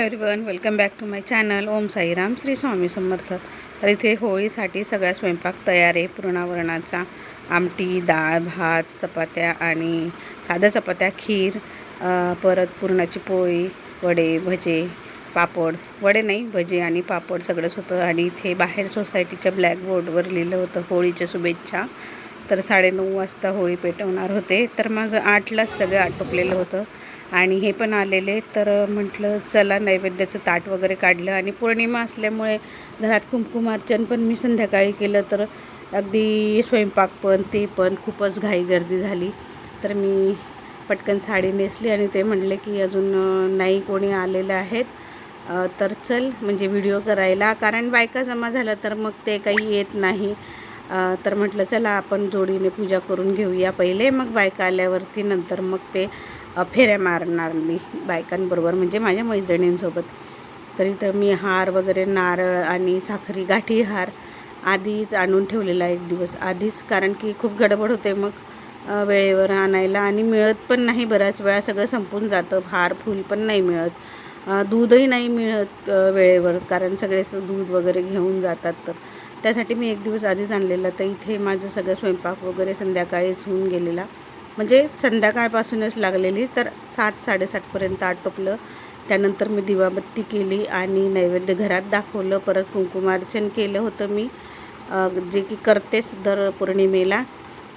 Hello everyone welcome back to my channel Om Sairam Shri Swami Samarth. तर इथे होळीसाठी सगळा स्वयंपाक तयार आहे पुरणावरणाचा. आमटी डाळ भात चपात्या आणि साध्या चपात्या खीर परत पुरणाची पोळी वडे भजे पापड. वडे नाही भजे आणि पापड सगळंच होतं. आणि इथे बाहेर सोसायटीच्या ब्लॅकबोर्डवर लिहिलं होतं होळीच्या शुभेच्छा. तर साडेनऊ वाजता होळी पेटवणार होते. तर माझं आठलाच सगळं आटोपलेलं होतं. आणि हे पण आलेले तर म्हटलं चला नैवेद्याचं ताट वगैरे काढलं आणि पौर्णिमा असल्यामुळे घरात कुंकुमार्चन पण मी संध्याकाळी केलं. तर अगदी स्वयंपाक पण ते पण खूपच घाई गर्दी झाली. तर मी पटकन साडी नेसली आणि ते म्हणले की अजून नाही कोणी आलेले आहेत. तर चल म्हणजे व्हिडिओ करायला. कारण बायका जमा झालं तर मग ते काही येत नाही. तर म्हटलं चला आपण जोडीने पूजा करून घेऊया पहिले. मग बायका आल्यावरती नंतर मग ते फेऱ्या मारणार मी बायकांबरोबर म्हणजे माझ्या मैत्रिणींसोबत. तरी तर मी हार वगैरे नारळ आणि साखरी गाठी हार आधीच आणून ठेवलेला एक दिवस. आधीच कारण की खूप गडबड होते मग वेळेवर आणायला आणि मिळत पण नाही बऱ्याच वेळा सगळं संपून जातं. हार फूल पण नाही मिळत. दूधही नाही मिळत वेळेवर कारण सगळेच दूध वगैरे घेऊन जातात. तर त्यासाठी मी एक दिवस आधीच आणलेला. तर इथे माझं सगळं स्वयंपाक वगैरे संध्याकाळीच होऊन गेलेला. म्हणजे संध्याकाळपासूनच लागलेली तर सात साडेसातपर्यंत आटोपलं त्यानंतर मी दिवाबत्ती केली आणि नैवेद्य घरात दाखवलं. परत कुंकुमार्चन केलं होतं मी जे की करतेच दर पौर्णिमेला.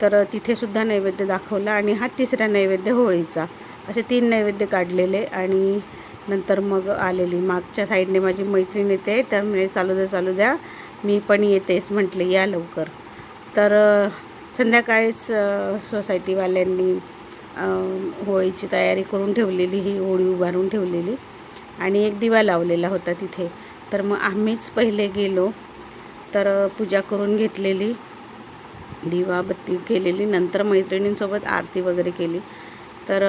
तर तिथेसुद्धा नैवेद्य दाखवला आणि हा तिसरा नैवेद्य होळीचा. असे तीन नैवेद्य काढलेले आणि नंतर मग आलेली. मागच्या साईडने माझी मैत्रीण येते तर म्हणजे चालू द्या चालू द्या. मी पण येतेच म्हटले या लवकर. तर संध्याकाळीच सोसायटीवाल्यांनी होळीची तयारी करून ठेवलेली ही होळी उभारून ठेवलेली आणि एक दिवा लावलेला होता तिथे. तर मग आम्हीच पहिले गेलो तर पूजा करून घेतलेली दिवा बत्ती केलेली नंतर मैत्रिणींसोबत आरती वगैरे केली. तर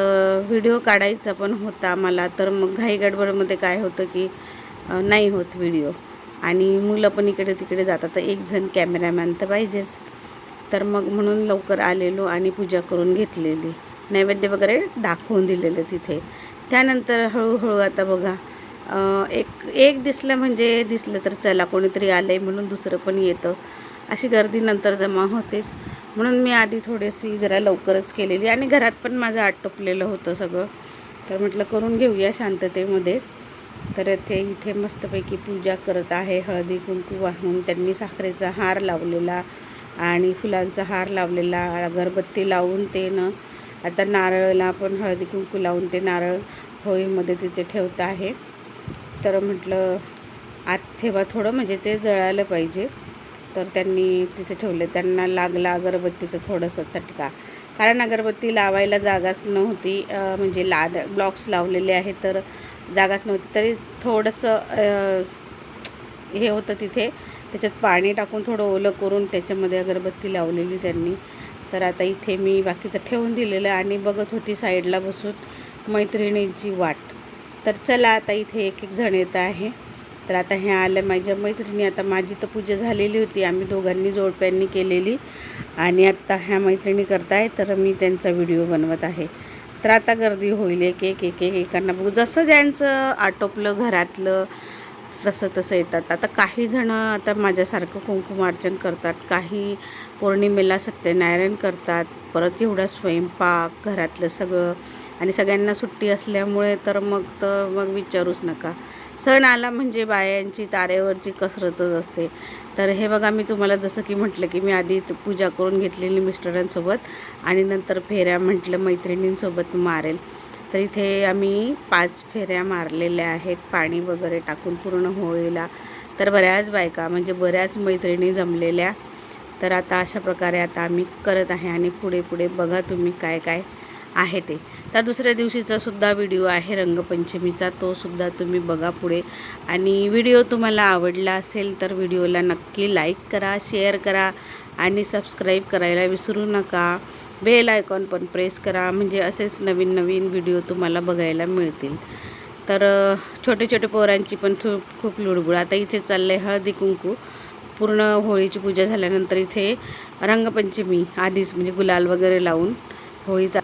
व्हिडिओ काढायचा पण होता मला तर मग घाई गडबडमध्ये काय होतं की नाही होत व्हिडिओ. आणि मुलं पण इकडे तिकडे जातात तर एक जण कॅमेरामॅन तर पाहिजेच. तर मग म्हणून लवकर आलेलो आणि पूजा करून घेतलेली. नैवेद्य वगैरे दाखवून दिलेलं तिथे. त्यानंतर हळूहळू आता बघा एक एक दिसलं म्हणजे दिसलं तर चला कोणीतरी आलं आहे म्हणून दुसरं पण येतं. अशी गर्दी नंतर जमा होतेच. म्हणून मी आधी थोडीशी जरा लवकरच केलेली आणि घरात पण माझं आटोपलेलं होतं सगळं. तर म्हटलं करून घेऊया शांततेमध्ये. तर ते इथे मस्तपैकी पूजा करत आहे. हळदी कुंकू वाहून त्यांनी साखरेचा हार लावलेला. आणि फुलांचा हार लावलेला अगरबत्ती लावून ते न आता नारळला पण हळदी कुंकू लावून ते नारळ होळीमध्ये तिथे ठेवत आहे. तर म्हटलं आत ठेवा थोडं म्हणजे ते जळायलं पाहिजे. तर त्यांनी तिथे ठेवले. त्यांना लागला अगरबत्तीचा थोडासा चटका. कारण अगरबत्ती लावायला जागाच नव्हती म्हणजे लाद ब्लॉक्स लावलेले आहे तर जागाच नव्हती. तरी थोडंसं हे होतं तिथे. त्याच्यात पाणी टाकून थोडं ओलं करून त्याच्यामध्ये अगरबत्ती लावलेली त्यांनी. तर आता इथे मी बाकीचं ठेवून दिलेलं आणि बघत होती साईडला बसून मैत्रिणींची वाट. तर चला आता इथे एक एक जण येत आहे. तर आता ह्या आल्या माझ्या मैत्रिणी आता माझी तर पूजा झालेली होती आम्ही दोघांनी जोडप्यांनी केलेली. आणि आत्ता ह्या मैत्रिणी करताय तर मी त्यांचा व्हिडिओ बनवत आहे. तर आता गर्दी होईल एक एक एक एक एकांना बघू. जसं ज्यांचं आटोपलं घरातलं तसं तसं येतात. आता काही जणं आता माझ्यासारखं कुंकुमार्चन करतात काही पौर्णिमेला सत्यनारायण करतात परत एवढा स्वयंपाक घरातलं सगळं आणि सगळ्यांना सुट्टी असल्यामुळे तर मग तर मग विचारूच नका. सण आला म्हणजे बायांची तारेवरची कसरतच असते. तर हे बघा मी तुम्हाला जसं की म्हटलं की मी आधी पूजा करून घेतलेली मिस्टरांसोबत आणि नंतर फेऱ्या म्हटलं मैत्रिणींसोबत मारेल. तर इथे आम्ही पाच फेऱ्या मारलेल्या आहेत. पाणी वगैरे टाकून पूर्ण होळीला. तर बऱ्याच बायका म्हणजे बऱ्याच मैत्रिणी जमलेल्या. तर आता अशा प्रकारे आता आम्ही करत आहे आणि पुढे पुढे बघा तुम्ही काय काय आहे ते. त्या दुसऱ्या दिवशीचा सुद्धा व्हिडिओ आहे रंगपंचमीचा. तो सुद्धा तुम्ही बघा पुढे. आणि व्हिडिओ तुम्हाला आवडला असेल तर व्हिडिओला नक्की लाईक करा शेअर करा आणि सबस्क्राईब करायला विसरू नका. बेल आयकॉन पण प्रेस करा म्हणजे असेच नवीन नवीन व्हिडिओ तुम्हाला बघायला मिळतील. तर छोटे छोटे पोरांची पण खूप खूप लुडबुड. आता इथे चाललं आहे हळदी कुंकू. पूर्ण होळीची पूजा झाल्यानंतर इथे रंगपंचमी आधीच म्हणजे गुलाल वगैरे लावून होळीचा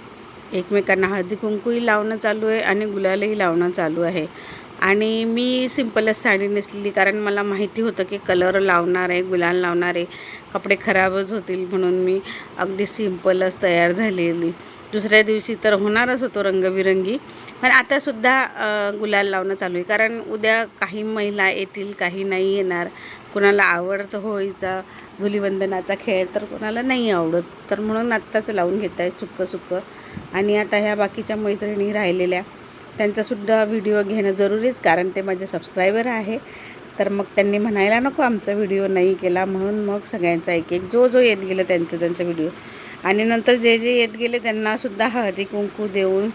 एकमेकांना हळदी कुंकूही लावणं चालू आहे आणि गुलालही लावणं चालू आहे. आणि मी सिम्पलच साडी नेसलेली कारण मला माहिती होतं की कलर लावणार आहे गुलाल लावणार आहे कपडे खराबच होतील म्हणून मी अगदी सिम्पलच तयार झालेली. दुसऱ्या दिवशी तर होणारच होतो रंगबिरंगी पण आतासुद्धा गुलाल लावणं चालू आहे. कारण उद्या काही महिला येतील काही नाही येणार. कोणाला आवडतं होळीचा धुलीवंदनाचा खेळ तर कोणाला नाही आवडत. तर म्हणून आत्ताच लावून घेत आहे सुक्कं सुक्कं आणि आता ह्या बाकीच्या मैत्रिणी राहिलेल्या त्यांचासुद्धा व्हिडिओ घेणं जरुरीच कारण ते माझे सबस्क्रायबर आहे. तर मग त्यांनी म्हणायला नको आमचा व्हिडिओ नाही केला म्हणून मग सगळ्यांचा एक एक जो जो येत गेलं त्यांचं त्यांचा व्हिडिओ. आणि नंतर जे जे येत गेले त्यांनासुद्धा हळदी कुंकू देऊन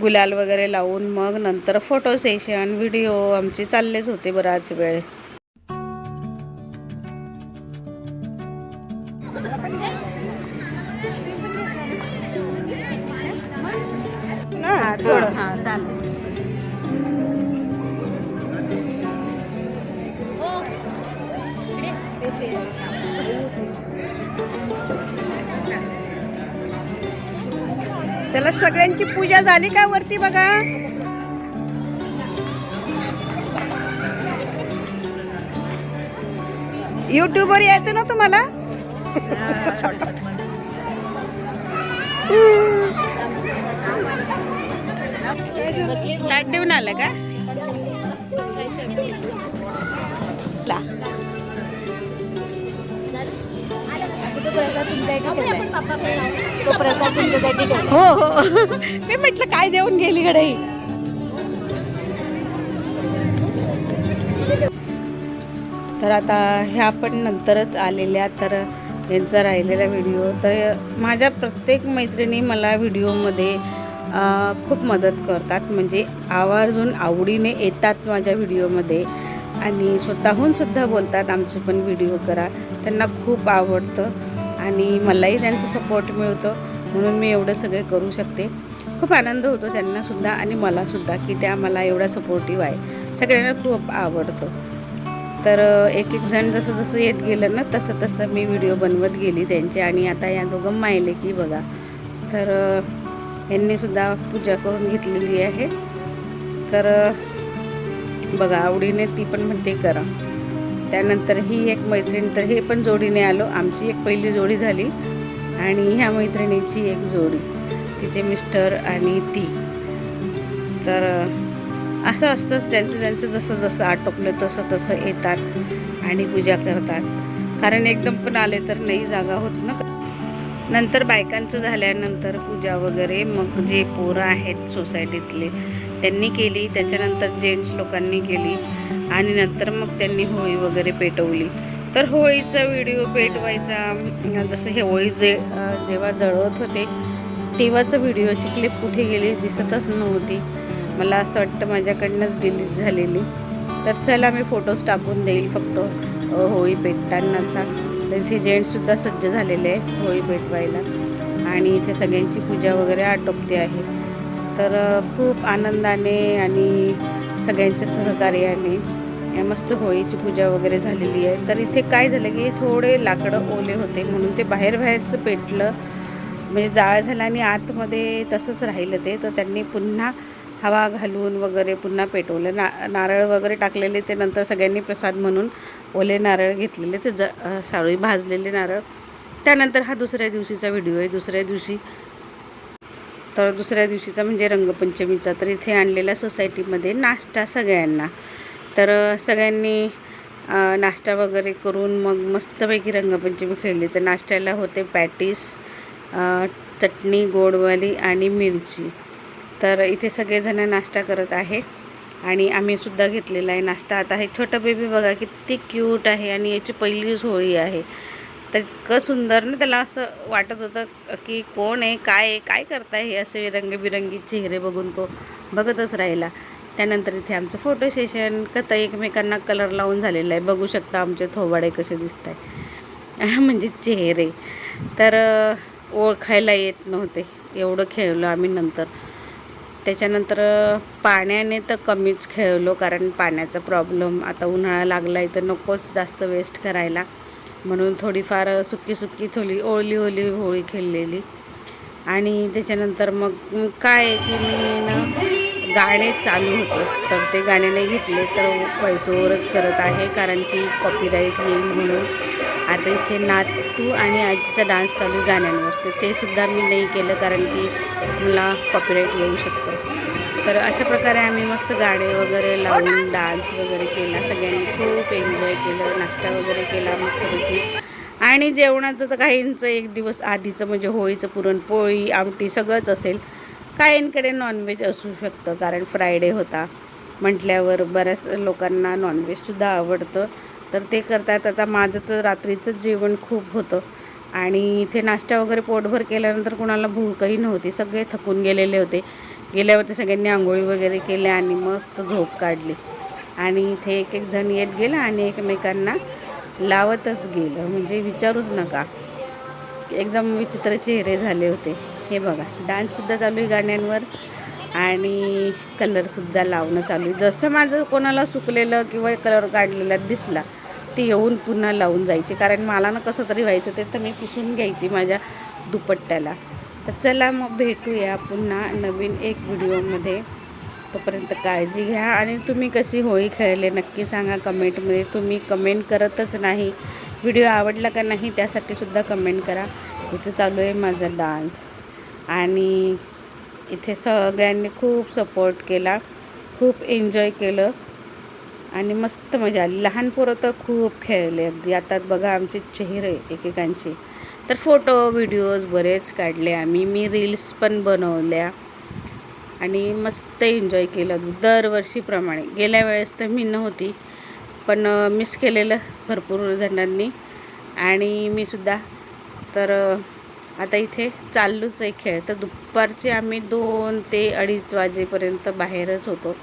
गुलाल वगैरे लावून मग नंतर फोटो सेशन व्हिडिओ आमचे चाललेच होते बराच वेळ. हां चालेल. त्याला सगळ्यांची पूजा झाली का वरती बघा? युट्यूब वर यायचं ना तुम्हाला? ताट देऊन आलं का? ला. हो हो. मी म्हटलं काय देऊन गेली गडई तर आता ह्या पण नंतरच आलेल्या तर यांचा राहिलेला व्हिडिओ. तर माझ्या प्रत्येक मैत्रिणी मला व्हिडिओमध्ये खूप मदत करतात. म्हणजे आवर्जून आवडीने येतात माझ्या व्हिडिओमध्ये आणि स्वतःहून सुद्धा बोलतात आमचे पण व्हिडिओ करा. त्यांना खूप आवडतं आणि मलाही त्यांचा सपोर्ट मिळतो. म्हणून मी एवढं सगळे करू शकते. खूप आनंद होतो त्यांनासुद्धा आणि मलासुद्धा की त्या मला एवढा सपोर्टिव्ह आहे. सगळ्यांना खूप आवडतं. तर एक एक जण जसं जसं येत गेलं ना तसं तसं मी व्हिडिओ बनवत गेली त्यांचे आणि आता या दोघं मायले की बघा. तर यांनीसुद्धा पूजा करून घेतलेली आहे. तर बघा आवडीने ती पण म्हणते करा. त्यानंतर ही एक मैत्रीण तर हे पण जोडीने आलो. आमची एक पहिली जोडी झाली आणि ह्या मैत्रिणीची एक जोडी. तिचे मिस्टर आणि ती. तर असं असतंच. त्यांचं त्यांचं जसं जसं आटोपलं तसं तसं येतात आणि पूजा करतात. कारण एकदम पण आले तर नाही जागा होत ना. नंतर बायकांचं झाल्यानंतर पूजा वगैरे मग जे पोरं आहेत सोसायटीतले त्यांनी केली. त्याच्यानंतर जेंट्स लोकांनी केली. आणि नंतर मग त्यांनी होळी वगैरे पेटवली. तर होळीचा व्हिडिओ पेटवायचा. जसं हे होळी जे जेव्हा जळवत होते तेव्हाचं व्हिडिओची क्लिप कुठे गेली दिसतच नव्हती. मला असं वाटतं माझ्याकडनंच डिलीट झालेली. तर चला मी फोटोज टाकून देईल फक्त होळी पेटतानाचा. तर इथे जेंट्ससुद्धा सज्ज झालेले आहे होळी पेटवायला. आणि इथे सगळ्यांची पूजा वगैरे आटोपते आहे. तर खूप आनंदाने आणि सगळ्यांच्या सहकार्याने या मस्त होळीची पूजा वगैरे झालेली आहे. तर इथे काय झालं की थोडे लाकडं ओले होते म्हणून ते बाहेर बाहेरचं पेटलं. म्हणजे जाळ झालं आणि आतमध्ये तसंच राहिलं ते. तर त्यांनी पुन्हा हवा घालून वगैरे पुन्हा पेटवलं. ना नारळ वगैरे टाकलेले ते नंतर सगळ्यांनी प्रसाद म्हणून ओले नारळ घेतलेले ते ज अ, सावळी भाजलेले नारळ. त्यानंतर हा दुसऱ्या दिवशीचा व्हिडिओ आहे. दुसऱ्या दिवशी तर दुसऱ्या दिवशीचा म्हणजे रंगपंचमीचा. तर इथे आणलेला सोसायटीमध्ये नाश्ता सगळ्यांना. तर सगळ्यांनी नाश्ता वगैरे करून मग मस्तपैकी रंगपंचमी खेळली. तर नाश्त्याला होते पॅटीस चटणी गोडवाली आणि मिरची. तर इथे सगळेजण नाश्ता करत आहे. आणि आम्ही सुद्धा घेतलेला आहे नाश्ता. आता हे छोटं बेबी बघा किती क्यूट आहे आणि याची पहिलीच होळी आहे. तर इतकं सुंदर ना त्याला असं वाटत होतं की कोण आहे काय आहे काय करताय हे असे रंगबिरंगी चेहरे बघून तो बघतच राहिला. त्यानंतर इथे आमचं फोटो सेशन कथा एकमेकांना कलर लावून झालेलं आहे. बघू शकता आमचे थोबाडे कसे दिसत आहे म्हणजे चेहरे. तर ओळखायला येत नव्हते. एवढं खेळलो आम्ही नंतर. त्याच्यानंतर पाण्याने तर कमीच खेळलो कारण पाण्याचा प्रॉब्लेम. आता उन्हाळा लागला आहे तर नकोच जास्त वेस्ट करायला. म्हणून थोडीफार सुकी सुकी थोडी ओळली ओली होळी खेळलेली. आणि त्याच्यानंतर मग काय आहे की मी ना गाणे चालू होते. तर ते गाणे नाही घेतले तर पैसोवरच करत आहे कारण की कॉपीराईट येईल म्हणून. आता इथे नातू आणि आजीचा डान्स चालू गाण्यांवर. तर ते सुद्धा मी नाही केलं कारण की मला कॉपीराईट येऊ शकतो. तर अशा प्रकारे आम्ही मस्त गाणे वगैरे लावून डान्स वगैरे केला. सगळ्यांनी खूप एन्जॉय केलं. नाश्ता वगैरे केला मस्तपैकी. आणि जेवणाचं तर काहींचं एक दिवस आधीचं म्हणजे होळीचं पुरणपोळी आमटी सगळंच असेल. काहींकडे नॉनव्हेज असू शकतं कारण फ्रायडे होता. म्हटल्यावर बऱ्याच लोकांना नॉनव्हेजसुद्धा आवडतं. तर ते करतात आता माझं तर रात्रीचंच जेवण खूप होतं. आणि इथे नाश्ता वगैरे पोटभर केल्यानंतर कोणाला भूकही नव्हती. सगळे थकून गेलेले होते. गेल्यावरती सगळ्यांनी आंघोळी वगैरे केल्या आणि मस्त झोप काढली. आणि इथे एक एक जण येत गेला आणि एकमेकांना लावतच गेलं. म्हणजे विचारूच नका. एकदम विचित्र चेहरे झाले होते. हे बघा डान्ससुद्धा चालू आहे गाण्यांवर आणि कलरसुद्धा लावणं चालू आहे. जसं माझं कोणाला सुकलेलं किंवा कलर काढलेला दिसला ते येऊन पुन्हा लावून जायचे. कारण मला ना कसं तरी व्हायचं ते तर मी पुसून घ्यायची माझ्या दुपट्ट्याला. तर चला मग भेटूया पुन्हा नवीन एक व्हिडिओमध्ये. तोपर्यंत काळजी घ्या आणि तुम्ही कशी होळी खेळले नक्की सांगा कमेंटमध्ये. तुम्ही कमेंट करतच नाही. व्हिडिओ आवडला का नाही त्यासाठी सुद्धा कमेंट करा. इथं चालू आहे माझा डान्स. आणि इथे सगळ्यांनी खूप सपोर्ट केला. खूप एन्जॉय केलं. आणि मस्त मजा आली. लहान पोरं तर खूप खेळले अगदी. आता बघा आमचे चेहरे एकेकांचे. तर फोटो व्हिडिओज बरेच काढले आम्ही. मी रील्स पण बनवल्या आणि मस्त एन्जॉय केलं दरवर्षीप्रमाणे. गेल्या वेळेस तर मी नव्हती पण मिस केलेलं भरपूर जणांनी. आणि मी सुद्धा. तर आता इथे चालूच आहे खेळ. तर दुपारचे आम्ही दोन ते अडीच वाजेपर्यंत बाहेरच होतो.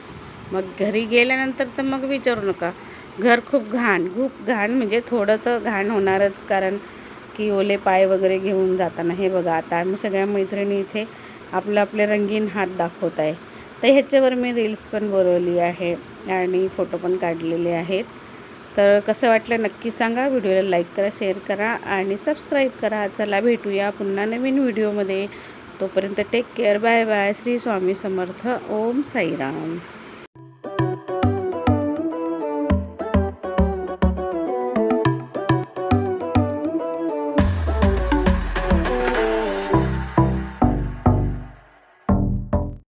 मग घरी गेल्यानंतर तर मग विचारू नका. घर खूप घाण खूप घाण म्हणजे थोडं तर घाण होणारच कारण की ओले पाय वगैरे घेऊन जाताना. हे बघा आता आम्ही सगळ्या मैत्रिणी इथे आपलं आपले रंगीन हात दाखवत आहे. तर ह्याच्यावर मी रील्स पण बोलवली आहे आणि फोटो पण काढलेले आहेत. तर कसं वाटलं नक्की सांगा. व्हिडिओला लाईक करा शेअर करा आणि सबस्क्राईब करा. चला भेटूया पुन्हा नवीन व्हिडिओमध्ये तोपर्यंत take care bye bye Shri Swami Samarth. Om Sairam.